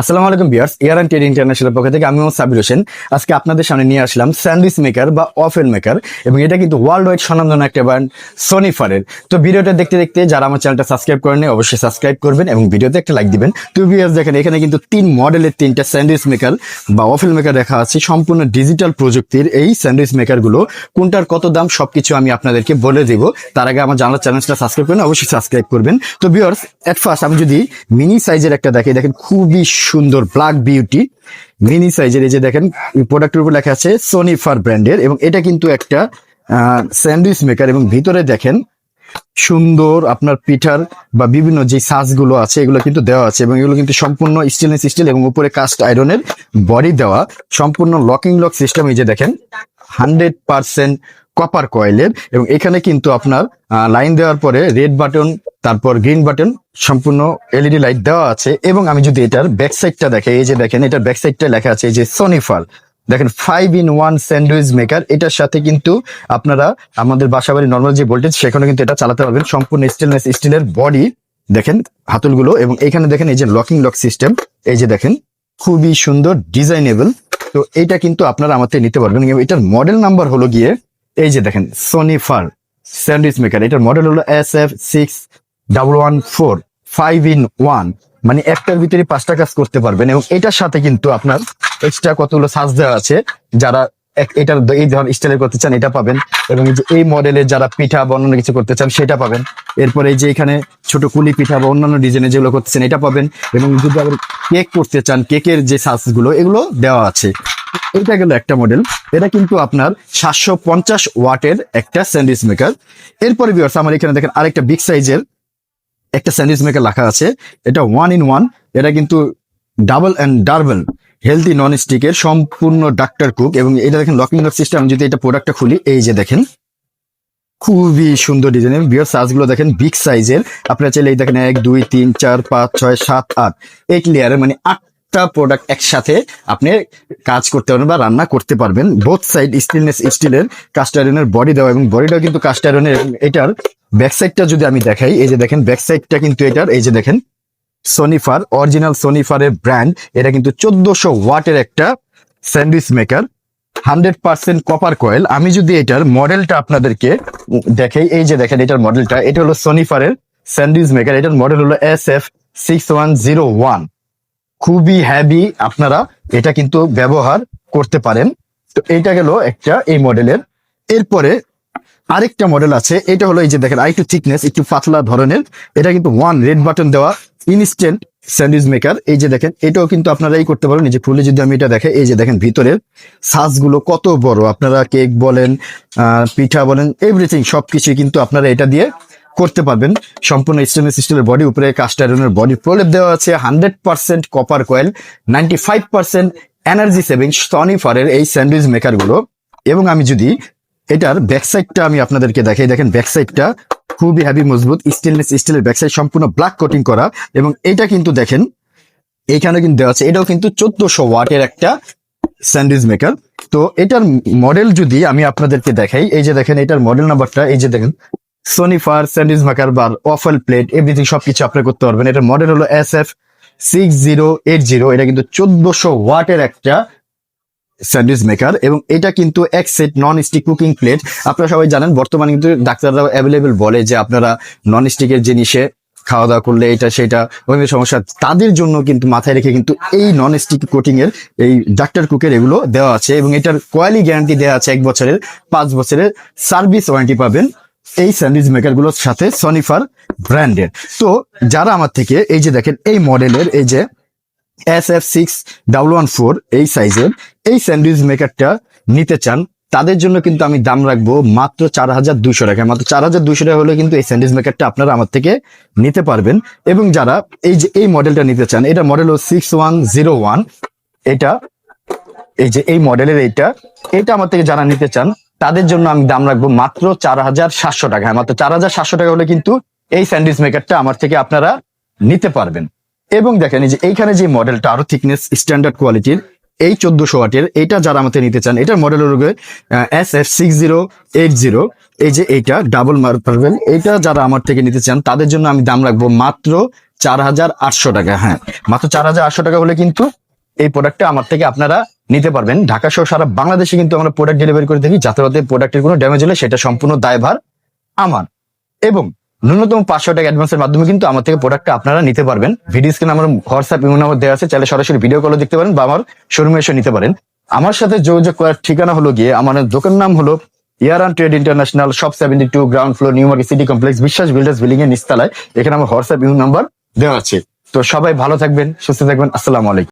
আসসালামু আলাইকুম বিয়ার্স এয়ার অ্যান্ড ট্রেড ইন্টারন্যাশনাল পক্ষ থেকে আমি সাবির হোসেন। আজকে আপনাদের সামনে নিয়ে আসলাম স্যান্ডউইচ মেকার বা অফেল মেকার, এবং এটা কিন্তু ওয়ার্ল্ড ওয়াইড স্বনামধন্য একটা ব্র্যান্ড সোনিফারের তো ভিডিওটা দেখতে দেখতে যারা আমার চ্যানেলটা সাবস্ক্রাইব করেন অবশ্যই সাবস্ক্রাইব করবেন এবং ভিডিওতে একটা লাইক দিবেন। তো বিয়ার্স দেখেন, এখানে কিন্তু তিন মডেলের তিনটা স্যান্ডউইচ মেকার বা অফেল মেকার দেখা আছে। সম্পূর্ণ ডিজিটাল প্রযুক্তির এই স্যান্ডউইচ মেকারগুলো, কোনটার কত দাম সবকিছু আমি আপনাদেরকে বলে দেব। তার আগে আমার জানার চ্যানেলটা সাবস্ক্রাইব করেন, অবশ্যই সাবস্ক্রাইব করবেন। তো বিয়ার্স এট ফার্স্ট আমি যদি মিনি সাইজের একটা দেখি দেখেন, খুবই সুন্দর ব্ল্যাক বিউটি মিনি সাইজের এই যে দেখেন প্রোডাক্টের উপর লেখা আছে সোনিফার ব্র্যান্ডের এবং এটা কিন্তু একটা স্যান্ডউইচ মেকার এবং ভিতরে দেখেন সুন্দর আপনার পিঠার বা বিভিন্ন যে সাজগুলো আছে, এগুলো কিন্তু দেওয়া আছে এবং এগুলো কিন্তু সম্পূর্ণ স্টেনলেস স্টিল এবং উপরে কাস্ট আয়রনের বডি দেওয়া। সম্পূর্ণ লকিং লক সিস্টেম এই যে দেখেন হান্ড্রেড পার্সেন্ট কপার কয়েলের এবং এখানে কিন্তু আপনার লাইন দেওয়ার পরে রেড বাটন তারপর গ্রিন বাটন সম্পূর্ণ এলইডি লাইট দেওয়া আছে এবং আমি যদি এটার ব্যাক সাইডটা দেখে, এই যে দেখেন, এটার ব্যাক সাইডটা লেখা আছে এই যে সোনিফার দেখেন five in one sandwich maker এটার সাথে কিন্তু আপনারা আমাদের বাসাবাড়ি নর্মাল যে ভোল্টেজ সেখানে কিন্তু এটা চালাতে পারবেন। সম্পূর্ণ স্টেনলেস স্টিলের বডি দেখেন, হাতলগুলো এবং এখানে দেখেন এই যে লকিং লক সিস্টেম এই যে দেখেন, খুবই সুন্দর, ডিজাইনেবল। তো এটা কিন্তু আপনারা থেকে নিতে পারবেন। এটার মডেল নাম্বার হলো গিয়ে এই যে দেখেন সোনিফার স্যান্ডউইচ মেকার এটার মডেল হলো S F six double one four five in one মানে একটার ভিতরে পাঁচটা কাজ করতে পারবেন এবং এটার সাথে কিন্তু আপনার এক্সট্রা কতগুলো সাজ দেওয়া আছে, যারা এটার এই ধরনের স্টাইলের করতে চান, এটা পাবেন। এবং এই মডেলের যারা পিঠা বা অন্যান্য কিছু করতে চান, সেটা পাবেন। এরপরে এই যে এখানে ছোট কুলি পিঠা বা অন্যান্য ডিজাইনের যেগুলো করতেছেন এটা পাবেন। এবং যদি আবার কেক করতে চান কেকের যে সাজগুলো, এগুলো দেওয়া আছে। এটা গেল একটা মডেল এটা কিন্তু আপনার সাতশো পঞ্চাশ ওয়াটের একটা স্যান্ডউইচ মেকার এরপরে বিয়ার্স আমার এখানে দেখেন আরেকটা বিগ সাইজের একটা স্যান্ডউইচ মেকার লেখা আছে। এটা ওয়ান ইন ওয়ান এটা কিন্তু double and double healthy non স্টিকের সম্পূর্ণ ডাক্তার কুক এবং এটা দেখেন লকিং লক সিস্টেম যদি এটা প্রোডাক্টটা খুলি, এই যে দেখেন, খুবই সুন্দর ডিজাইনের বিয়ার সাইজগুলো দেখেন বিগ সাইজের আপনারা চাইলে এই দেখেন এক, দুই, তিন, চার, পাঁচ, ছয়, সাত, আট এইট লেয়ারের মানে আটটা প্রোডাক্ট একসাথে আপনি কাজ করতে পারবেন বা রান্না করতে পারবেন। বোথ সাইড স্টিলনেস স্টিলের কাস্ট আয়রনের বডি দেওয়া এবং বডিটাও কিন্তু কাস্ট আয়রনের এটার ব্যাক সাইডটা যদি আমি দেখাই, এই যে দেখেন ব্যাক সাইডটা কিন্তু এটার, এই যে দেখেন সোনিফার অরিজিনাল সোনিফারের ব্র্যান্ড এটা কিন্তু চোদ্দশো ওয়াটের একটা sandwich maker hundred percent copper coil আমি যদি এটার মডেলটা আপনাদেরকে দেখাই, এই যে দেখেন, এটার মডেলটা এটা হলো সোনিফারের স্যান্ডউইচ মেকার এটার মডেল হলো S F six one zero one খুবই হ্যাভি আপনারা এটা কিন্তু ব্যবহার করতে পারেন। তো এইটা গেল একটা এই মডেলের এরপরে আরেকটা মডেল আছে, এটা হলো এই যে দেখেন, আরেকটু থিকনেস একটু পাতলা ধরনের। এটা কিন্তু ওয়ান রেড বাটন দেওয়া ইনস্ট্যান্ট স্যান্ডউইচ মেকার এই যে দেখেন, এটাও কিন্তু আপনারা এই করতে পারেন। এই যে খুলে যদি আমি এটা দেখে, এই যে দেখেন ভিতরের সাজগুলো কত বড়। আপনারা কেক বলেন পিঠা বলেন এভরিথিং সবকিছু কিন্তু আপনারা এটা দিয়ে করতে পারবেন। সম্পূর্ণ স্টেনলেস স্টিলের বডি উপরে কাস্ট আয়রনের বডি প্রলেপ দেওয়া আছে hundred percent copper coil ninety five percent energy saving সনিফারের এই স্যান্ডউইচ মেকারগুলো এবং আমি যদি এটার ব্যাক সাইডটা আমি আপনাদেরকে দেখাই, দেখেন ব্যাক সাইডটা খুবই হ্যাভি মজবুত স্টেনলেস স্টিলের ব্যাক সাইড সম্পূর্ণ ব্ল্যাক কোটিং করা। এবং এটা কিন্তু দেখেন এইখানে কিন্তু দেওয়া আছে, এটাও কিন্তু চোদ্দশো ওয়াটের একটা স্যান্ডউইচ মেকার তো এটার মডেল যদি আমি আপনাদেরকে দেখাই, এই যে দেখেন, এটার মডেল নাম্বারটা এই যে দেখেন সোনিফার স্যান্ডউইচ মেকার বার অফেল প্লেট এভরিথিং সবকিছু আপনি করতে পারবেন। এটার মডেল হলো S F six zero eight zero এটা কিন্তু চোদ্দশো ওয়াটের একটা স্যান্ডউইচ মেকার এবং এটা কিন্তু এক set non stick cooking plate আপনারা সবাই জানেন, বর্তমানে কিন্তু ডাক্তাররা অ্যাভেলেবেল বলে যে আপনারা নন স্টিকের জিনিসে খাওয়া দাওয়া করলে এটা, সেটা বিভিন্ন সমস্যা। তাদের জন্য কিন্তু মাথায় রেখে কিন্তু এই নন স্টিক কোটিং এর, এই ডাক্তার কুকের এগুলো দেওয়া আছে, এবং এটার কোয়ালি গ্যারান্টি দেওয়া আছে এক বছরের, পাঁচ বছরের সার্ভিস ওয়ারেন্টি পাবেন। এই স্যান্ডউইচ মেকারগুলোর সাথে সনিফার ব্র্যান্ডের তো যারা আমার থেকে এই যে দেখেন, এই মডেলের এই যে S F six double one four এই সাইজের এই স্যান্ডউইচ মেকারটা নিতে চান, তাদের জন্য কিন্তু আমি দাম রাখব মাত্র চার হাজার দুশো টাকা। মাত্র চার হাজার দুশো টাকা হলে কিন্তু এই স্যান্ডউইচ মেকারটা আপনারা আমার থেকে নিতে পারবেন। এবং যারা এই যে, এই মডেলটা নিতে চান, এটা মডেল হলো সিক্স ওয়ান জিরো ওয়ান এটা, এই যে, এই মডেলের এইটা, এটা আমার থেকে যারা নিতে চান তাদের জন্য আমি দাম রাখব মাত্র চার হাজার সাতশো টাকা। হ্যাঁ, মাত্র চার হাজার সাতশো টাকা হলে কিন্তু এই স্যান্ডউইচ মেকারটা আমার থেকে আপনারা নিতে পারবেন। এবং দেখেন যে এইখানে যে মডেলটা আরও থিকনেস স্ট্যান্ডার্ড কোয়ালিটির এই চোদ্দশো ওয়াটের এটা যারা আমাদের নিতে চান এটার মডেল হলো S F six zero eight zero এই যে এইটা ডাবল মার্বেল এটা যারা আমার থেকে নিতে চান তাদের জন্য আমি দাম রাখব মাত্র চার হাজার আটশো টাকা। হ্যাঁ মাত্র চার হাজার আটশো টাকা হলে কিন্তু এই প্রোডাক্টটা আমার থেকে আপনারা নিতে পারবেন। ঢাকা সহ সারা বাংলাদেশে কিন্তু আমরা প্রোডাক্ট ডেলিভারি করে থাকি। যাতে প্রোডাক্টের কোনো ড্যামেজ হলে সেটা সম্পূর্ণ দায়ভার আমার। এবং ন্যূনতম পাঁচশো টাকা অ্যাডভান্সের মাধ্যমে কিন্তু আমার থেকে প্রোডাক্টটা আপনারা নিতে পারবেন। ভিডিও স্ক্রিনে আমার হোয়াটসঅ্যাপ ইমেল নাম্বার দেওয়া আছে। চাইলে সরাসরি ভিডিও কলও দেখতে পারেন বা আমার শোরুমে এসে নিতে পারেন। আমার সাথে যোগাযোগ করার ঠিকানা হলো গিয়ে আমার দোকান নাম হলো ইয়ারান trade international shop seventy two ground floor, new market city complex, Biswas builders building এর নিস্তালায় এখানে আমার হোয়াটসঅ্যাপ ইমেল নাম্বার দেওয়া আছে। তো সবাই ভালো থাকবেন, সুস্থ থাকবেন। আসসালামু আলাইকুম।